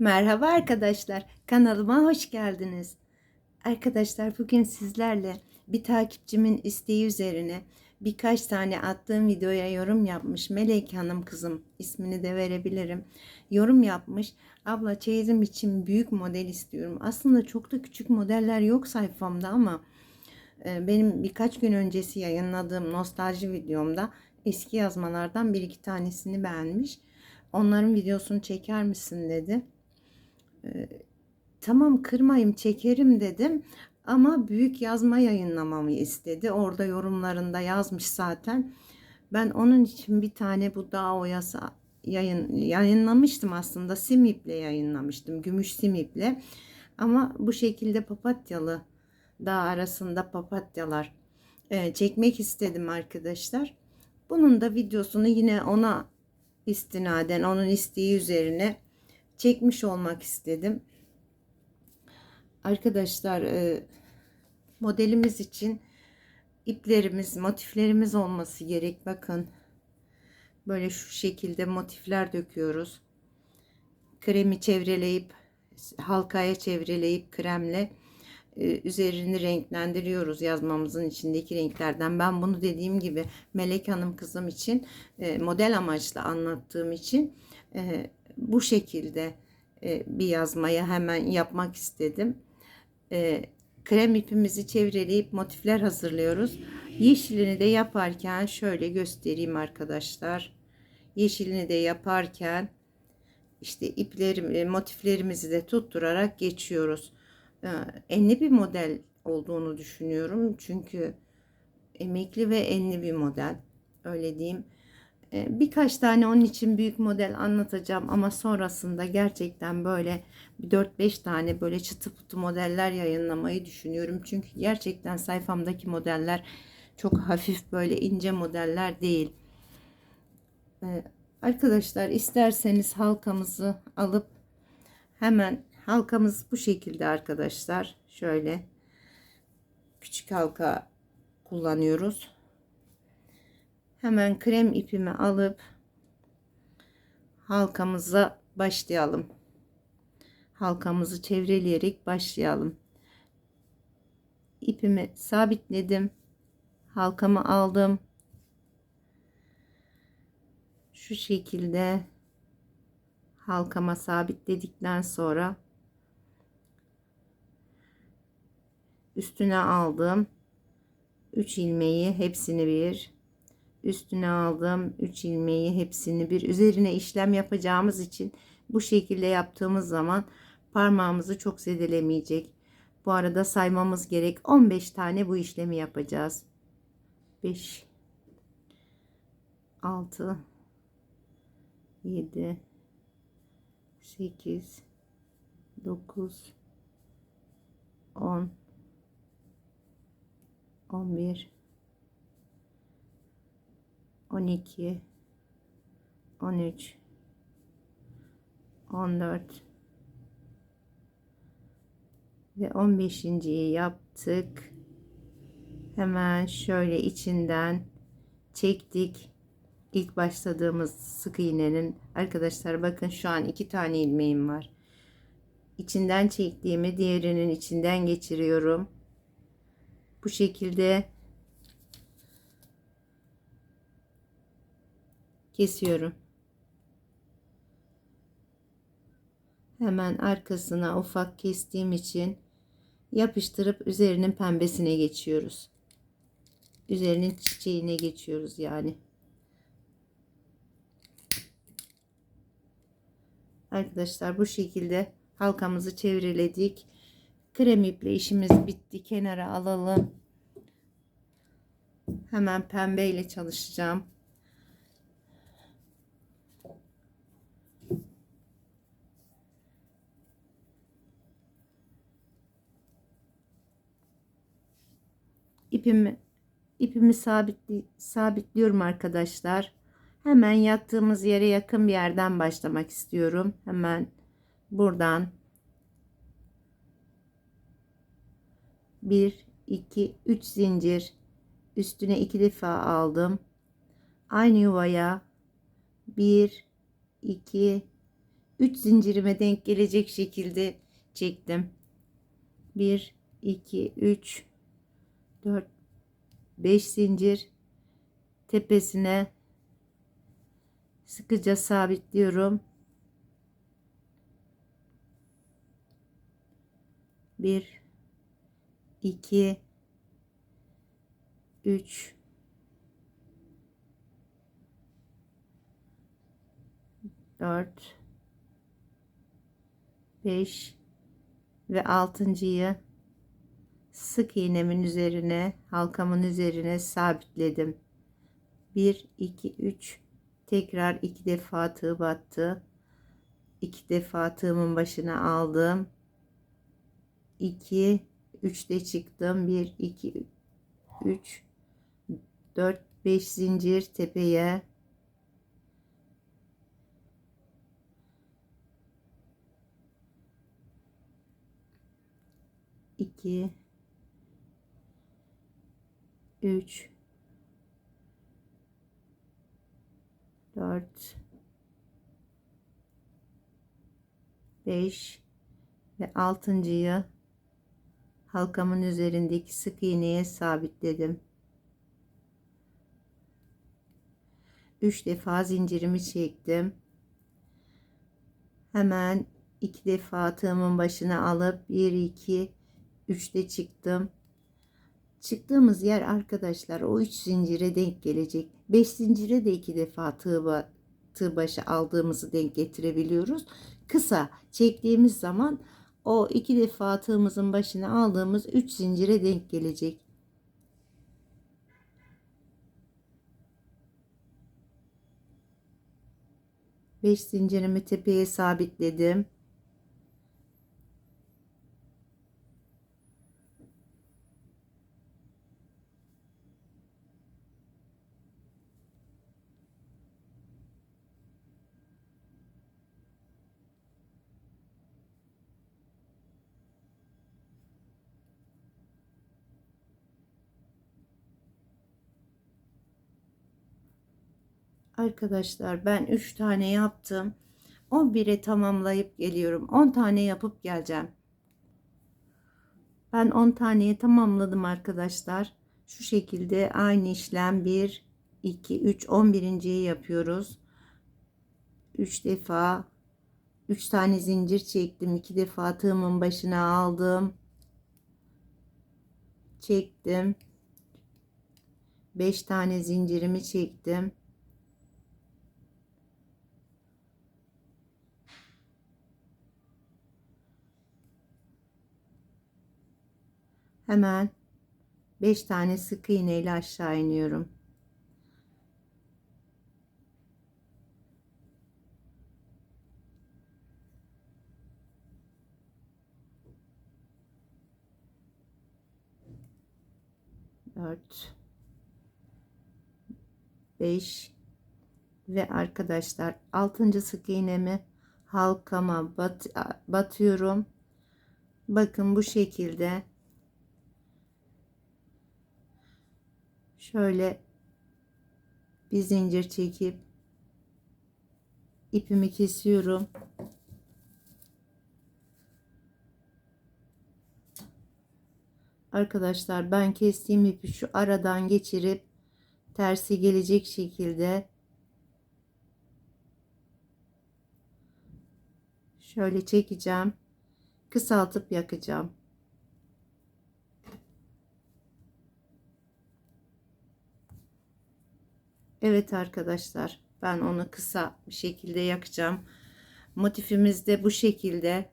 Merhaba arkadaşlar, kanalıma hoş geldiniz. Arkadaşlar bugün sizlerle bir takipçimin isteği üzerine birkaç tane attığım videoya yorum yapmış Melek Hanım kızım ismini de verebilirim. Yorum yapmış. Abla çeyizim için büyük model istiyorum. Aslında çok da küçük modeller yok sayfamda ama e, benim birkaç gün öncesi yayınladığım nostalji videomda eski yazmalardan bir iki tanesini beğenmiş. Onların videosunu çeker misin dedi. Tamam kırmayım çekerim dedim ama büyük yazma yayınlamamı istedi. Orada yorumlarında yazmış zaten. Ben onun için bir tane bu dağ oyası yayın, yayınlamıştım aslında. Simip'le yayınlamıştım. Gümüş Simip'le. Ama bu şekilde papatyalı dağ arasında papatyalar e, çekmek istedim arkadaşlar. Bunun da videosunu yine ona istinaden onun isteği üzerine çekmiş olmak istedim. Arkadaşlar e, modelimiz için iplerimiz, motiflerimiz olması gerek. Bakın böyle şu şekilde motifler döküyoruz. Kremi çevreleyip halkaya çevreleyip kremle e, üzerini renklendiriyoruz yazmamızın içindeki renklerden. Ben bunu dediğim gibi Melek Hanım kızım için e, model amaçlı anlattığım için e, bu şekilde e, bir yazmayı hemen yapmak istedim. E, krem ipimizi çevreleyip motifler hazırlıyoruz. Yeşilini de yaparken şöyle göstereyim arkadaşlar. Yeşilini de yaparken işte iplerim, e, motiflerimizi de tutturarak geçiyoruz. E, enli bir model olduğunu düşünüyorum. Çünkü emekli ve enli bir model. Öyle diyeyim. E, birkaç tane onun için büyük model anlatacağım ama sonrasında gerçekten böyle 4-5 tane böyle çıtı pıtı modeller yayınlamayı düşünüyorum. Çünkü gerçekten sayfamdaki modeller çok hafif böyle ince modeller değil. E, arkadaşlar isterseniz halkamızı alıp hemen halkamız bu şekilde arkadaşlar. Şöyle küçük halka kullanıyoruz. Hemen krem ipimi alıp halkamıza başlayalım. Halkamızı çevreleyerek başlayalım. İpimi sabitledim. Halkamı aldım. Şu şekilde halkama sabitledikten sonra üstüne aldım. 3 ilmeği hepsini bir üstüne aldım 3 ilmeği hepsini bir üzerine işlem yapacağımız için bu şekilde yaptığımız zaman parmağımızı çok zedelemeyecek. Bu arada saymamız gerek 15 tane bu işlemi yapacağız. 5 6 7 8 9 10 11 12 13 14 ve 15.yi yaptık. Hemen şöyle içinden çektik. İlk başladığımız sık iğnenin arkadaşlar bakın şu an iki tane ilmeğim var. İçinden çektiğimi diğerinin içinden geçiriyorum. Bu şekilde kesiyorum. Hemen arkasına ufak kestiğim için yapıştırıp üzerinin pembesine geçiyoruz. Üzerinin çiçeğine geçiyoruz yani. Arkadaşlar bu şekilde halkamızı çevreledik. Krem iple işimiz bitti. Kenara alalım. Hemen pembe ile çalışacağım. İpimi ipimi sabitli, sabitliyorum arkadaşlar. Hemen yattığımız yere yakın bir yerden başlamak istiyorum. Hemen buradan 1 2 3 zincir üstüne iki defa aldım. Aynı yuvaya 1 2 3 zincirime denk gelecek şekilde çektim. 1 2 3 4 5 zincir. Tepesine sıkıca sabitliyorum. 1 2 3 4 5 ve altıncıyı sık iğnemin üzerine halkamın üzerine sabitledim. 1 2 3 tekrar iki defa tığ battı. İki defa tığımın başına aldım. 2 3 de çıktım. 1 2 3 4 5 zincir tepeye. İki üç dört beş ve altıncıyı halkamın üzerindeki sık iğneye sabitledim. 3 defa zincirimi çektim. Hemen iki defa tığımın başına alıp 1 2 3'te çıktım. Çıktığımız yer arkadaşlar o 3 zincire denk gelecek. 5 zincire de iki defa tığ, tığ başı aldığımızı denk getirebiliyoruz. Kısa çektiğimiz zaman o iki defa tığımızın başına aldığımız 3 zincire denk gelecek. Beş zincirimi tepeye sabitledim. Arkadaşlar ben 3 tane yaptım. 11'e tamamlayıp geliyorum. 10 tane yapıp geleceğim. Ben 10 taneye tamamladım arkadaşlar. Şu şekilde aynı işlem 1 2 3 11.yi yapıyoruz. 3 defa 3 tane zincir çektim. 2 defa tığımın başına aldım. Çektim. 5 tane zincirimi çektim. Hemen 5 tane sık iğne ile aşağı iniyorum. Dört, beş ve arkadaşlar altıncı sık iğnemi halkama bat, batıyorum. Bakın bu şekilde şöyle bir zincir çekip ipimi kesiyorum. Arkadaşlar ben kestiğim ipi şu aradan geçirip tersi gelecek şekilde şöyle çekeceğim. Kısaltıp yakacağım. Evet arkadaşlar ben onu kısa bir şekilde yakacağım. Motifimiz de bu şekilde.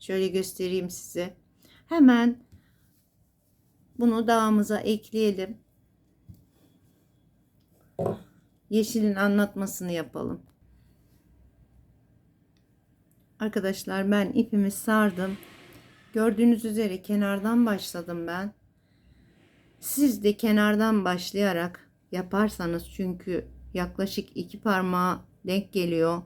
Şöyle göstereyim size. Hemen bunu dağımıza ekleyelim. Yeşilin anlatmasını yapalım. Arkadaşlar ben ipimi sardım. Gördüğünüz üzere kenardan başladım ben. Siz de kenardan başlayarak yaparsanız çünkü yaklaşık iki parmağa denk geliyor.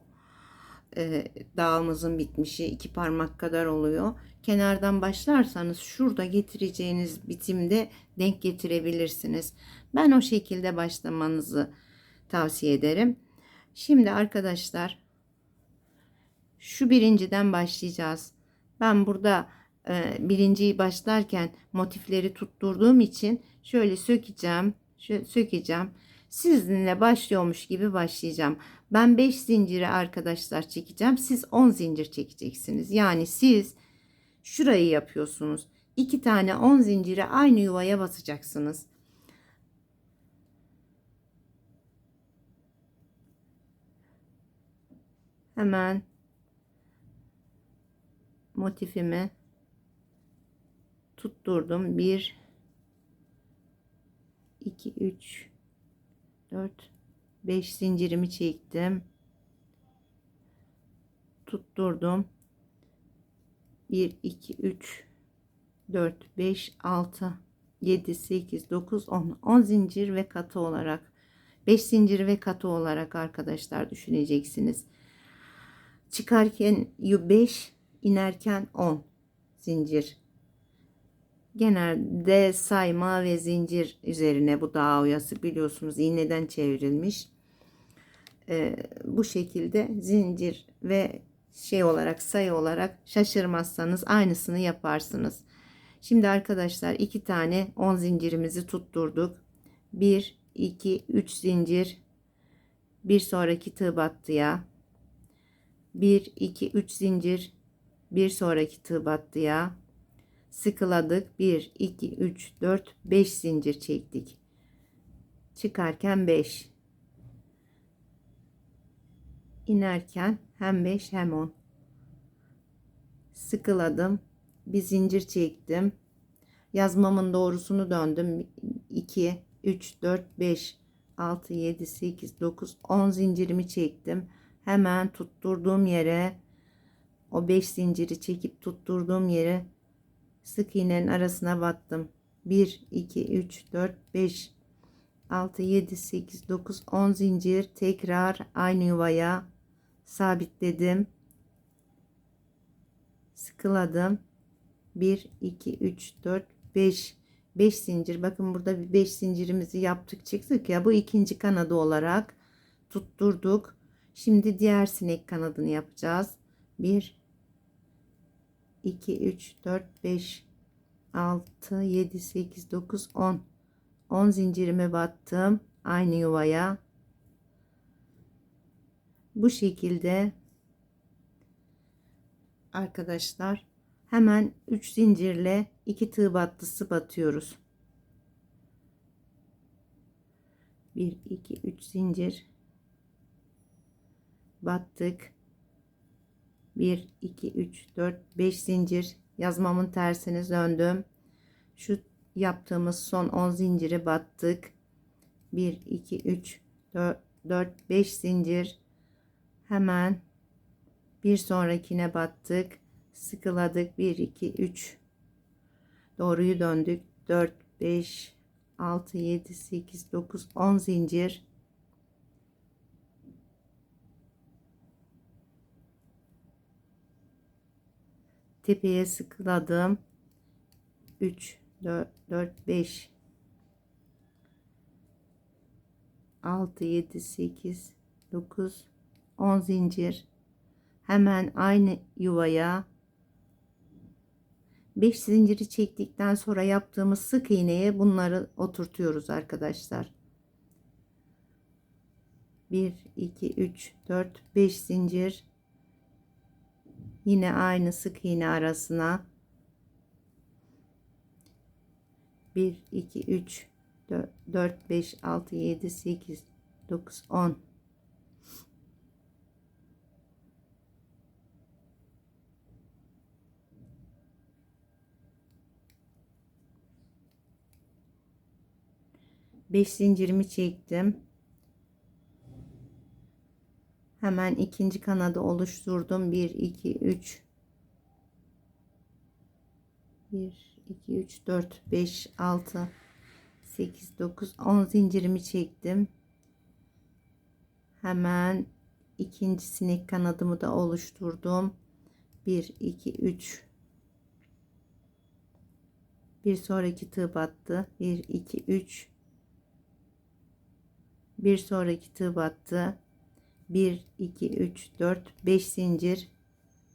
E, dağımızın bitmişi iki parmak kadar oluyor. Kenardan başlarsanız şurada getireceğiniz bitimde denk getirebilirsiniz. Ben o şekilde başlamanızı tavsiye ederim. Şimdi arkadaşlar şu birinciden başlayacağız. Ben burada e, birinciyi başlarken motifleri tutturduğum için şöyle sökeceğim. Sökeceğim. Sizinle başlıyormuş gibi başlayacağım. Ben 5 zinciri arkadaşlar çekeceğim. Siz 10 zincir çekeceksiniz. Yani siz şurayı yapıyorsunuz. 2 tane 10 zinciri aynı yuvaya basacaksınız. Hemen motifimi tutturdum. 1 2 3 4 5 zincirimi çektim. Tutturdum. 1 2 3 4 5 6 7 8 9 10 10 zincir ve katı olarak 5 zincir ve katı olarak arkadaşlar düşüneceksiniz. Çıkarken 5 inerken 10 zincir. Genelde sayma ve zincir üzerine bu dağ oyası biliyorsunuz iğneden çevrilmiş. Ee, bu şekilde zincir ve şey olarak sayı olarak şaşırmazsanız aynısını yaparsınız. Şimdi arkadaşlar iki tane 10 zincirimizi tutturduk. 1 2 3 zincir bir sonraki tığ battıya 1 2 3 zincir bir sonraki tığ battıya sıkıladık. 1 2 3 4 5 zincir çektik. Çıkarken 5 inerken hem 5 hem 10 sıkıladım. Bir zincir çektim. Yazmamın doğrusunu döndüm. 2 3 4 5 6 7 8 9 10 zincirimi çektim. Hemen tutturduğum yere o 5 zinciri çekip tutturduğum yere sık iğnenin arasına battım. 1 2 3 4 5 6 7 8 9 10 zincir tekrar aynı yuvaya sabitledim. Sıkıladım. 1 2 3 4 5 5 zincir. Bakın burada bir 5 zincirimizi yaptık çıktık ya. Bu ikinci kanadı olarak tutturduk. Şimdi diğer sinek kanadını yapacağız. 1 2 3 4 5 6 7 8 9 10 10 zincirime battım aynı yuvaya. Bu şekilde arkadaşlar hemen 3 zincirle 2 tığ battısı batıyoruz. 1 2 3 zincir. Battık 1 2 3 4 5 zincir. Yazmamın tersini döndüm. Şu yaptığımız son 10 zinciri battık. 1 2 3 4 4 5 zincir. Hemen bir sonrakine battık. Sıkıladık. 1 2 3 doğruyu döndük. 4 5 6 7 8 9 10 zincir tepeye sıkıladım 3 4 4 5 6 7 8 9 10 zincir. Hemen aynı yuvaya. 5 zinciri çektikten sonra yaptığımız sık iğneye bunları oturtuyoruz arkadaşlar. 1 2 3 4 5 zincir yine aynı sık iğne arasına 1 2 3 4 5 6 7 8 9 10 5 zincirimi çektim. Hemen ikinci kanadı oluşturdum. 1 2 3 1 2 3 4 5 6 8 9 10 zincirimi çektim. Hemen ikinci sinek kanadımı da oluşturdum. 1 2 3 bir sonraki tığ battı. 1 2 3 bir sonraki tığ battı 1 2 3 4 5 zincir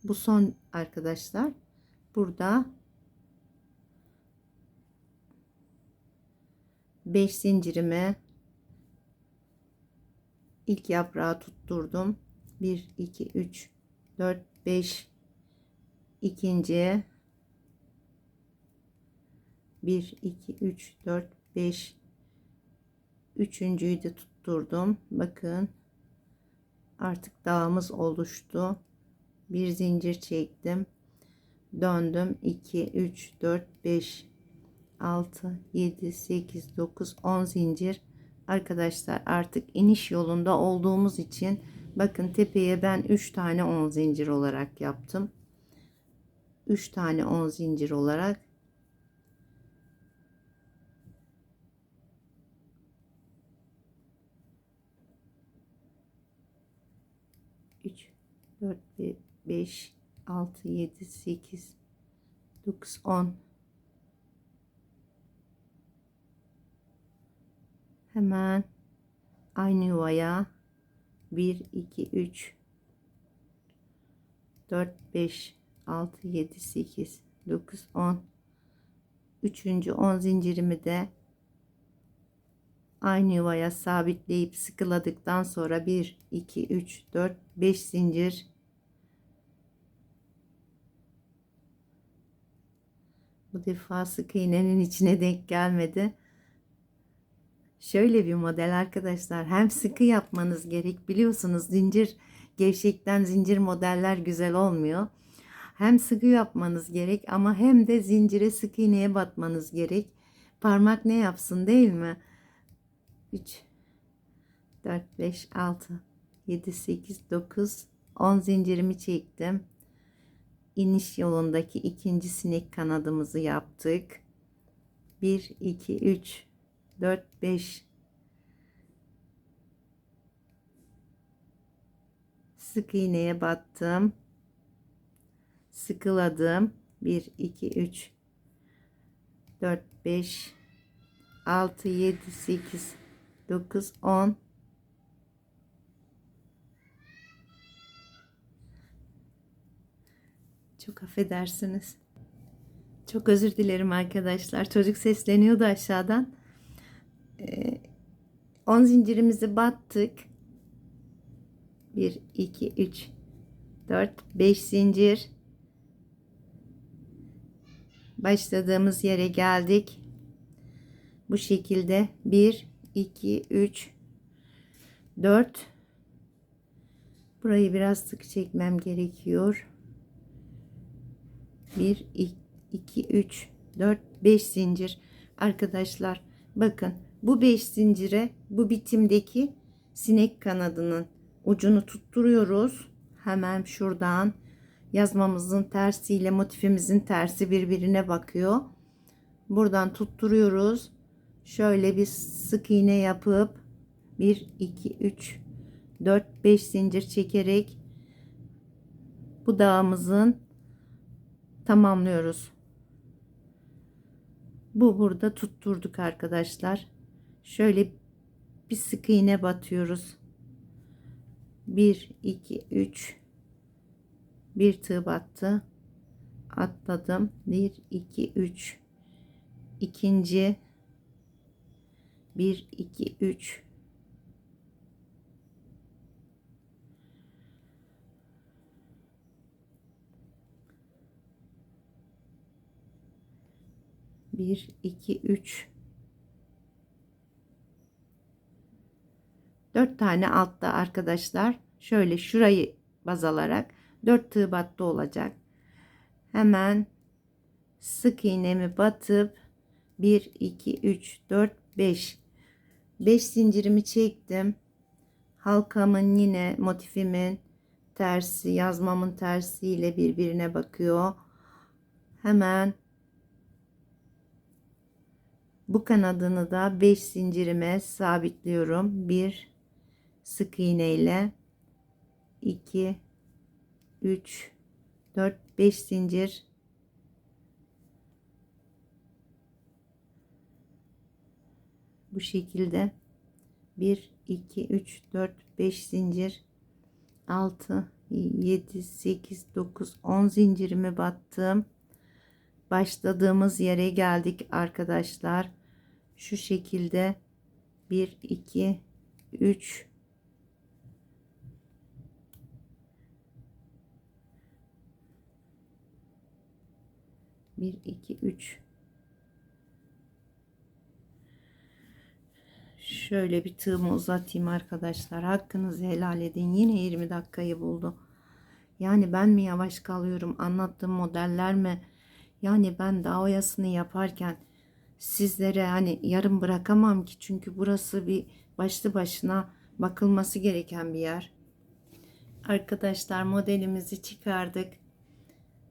Bu son arkadaşlar. Burada 5 zincirimi ilk yaprağı tutturdum. 1 2 3 4 5 ikinci 1 2 3 4 5 üçüncüyü de tutturdum. Bakın artık dağımız oluştu. Bir zincir çektim. Döndüm. 2 3 4 5 6 7 8 9 10 zincir. Arkadaşlar artık iniş yolunda olduğumuz için bakın tepeye ben 3 tane 10 zincir olarak yaptım. 3 tane 10 zincir olarak 3 4 5 6 7 8 9 10 hemen aynı yuvaya. 1 2 3 4 5 6 7 8 9 10 üçüncü 10 zincirimi de aynı yuvaya sabitleyip sıkıladıktan sonra 1 2 3 4 5 zincir bu defa sık iğnenin içine denk gelmedi. Şöyle bir model arkadaşlar hem sıkı yapmanız gerek biliyorsunuz zincir gevşekten zincir modeller güzel olmuyor. Hem sıkı yapmanız gerek ama hem de zincire sık iğneye batmanız gerek. Parmak ne yapsın değil mi? 3 4 5 6 7 8 9 10 zincirimi çektim iniş yolundaki ikinci sinek kanadımızı yaptık. 1 2 3 4 5 sık iğneye battım. Sıkıladım. 1 2 3 4 5 6 7 8 9 10 Çok affedersiniz. Çok özür dilerim arkadaşlar. Çocuk sesleniyordu aşağıdan. Ee, 10 zincirimizi battık. 1 2 3 4 5 zincir. Başladığımız yere geldik. Bu şekilde 1 2 3 4 Burayı biraz sık çekmem gerekiyor. 1 2 3 4 5 zincir. Arkadaşlar bakın bu 5 zincire bu bitimdeki sinek kanadının ucunu tutturuyoruz. Hemen şuradan yazmamızın tersiyle motifimizin tersi birbirine bakıyor. Buradan tutturuyoruz. Şöyle bir sık iğne yapıp 1 2 3 4 5 zincir çekerek bu dağımızın tamamlıyoruz. Bu burada tutturduk arkadaşlar. Şöyle bir sık iğne batıyoruz. 1 2 3 bir tığ battı. Atladım. 1 2 3 ikinci 1 2 3 1 2 3 4 tane altta arkadaşlar. Şöyle şurayı baz alarak 4 tığ battı olacak. Hemen sık iğnemi batıp 1 2 3 4 5 5 zincirimi çektim. Halkamın yine motifimin tersi yazmamın tersi ile birbirine bakıyor. Hemen bu kanadını da 5 zincirime sabitliyorum. 1 sık iğne ile 2 3 4 5 zincir bu şekilde 1 2 3 4 5 zincir 6 7 8 9 10 zincirimi battım. Başladığımız yere geldik arkadaşlar. Şu şekilde 1 2 3 1 2 3 Şöyle bir tığımı uzatayım arkadaşlar. Hakkınızı helal edin. Yine 20 dakikayı buldu. Yani ben mi yavaş kalıyorum? Anlattığım modeller mi? Yani ben daha oyasını yaparken sizlere hani yarım bırakamam ki. Çünkü burası bir başlı başına bakılması gereken bir yer. Arkadaşlar modelimizi çıkardık.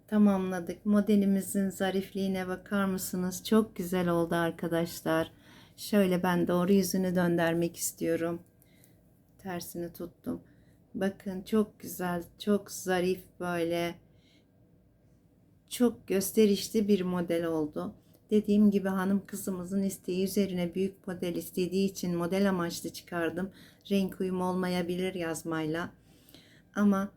Tamamladık. Modelimizin zarifliğine bakar mısınız? Çok güzel oldu arkadaşlar. Şöyle ben doğru yüzünü döndürmek istiyorum. Tersini tuttum. Bakın çok güzel, çok zarif böyle. Çok gösterişli bir model oldu. Dediğim gibi hanım kızımızın isteği üzerine büyük model istediği için model amaçlı çıkardım. Renk uyumu olmayabilir yazmayla. Ama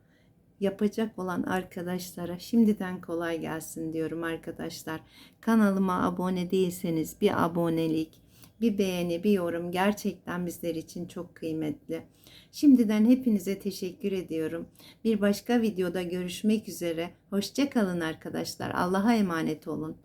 yapacak olan arkadaşlara şimdiden kolay gelsin diyorum arkadaşlar. Kanalıma abone değilseniz bir abonelik, bir beğeni, bir yorum gerçekten bizler için çok kıymetli. Şimdiden hepinize teşekkür ediyorum. Bir başka videoda görüşmek üzere. Hoşçakalın arkadaşlar. Allah'a emanet olun.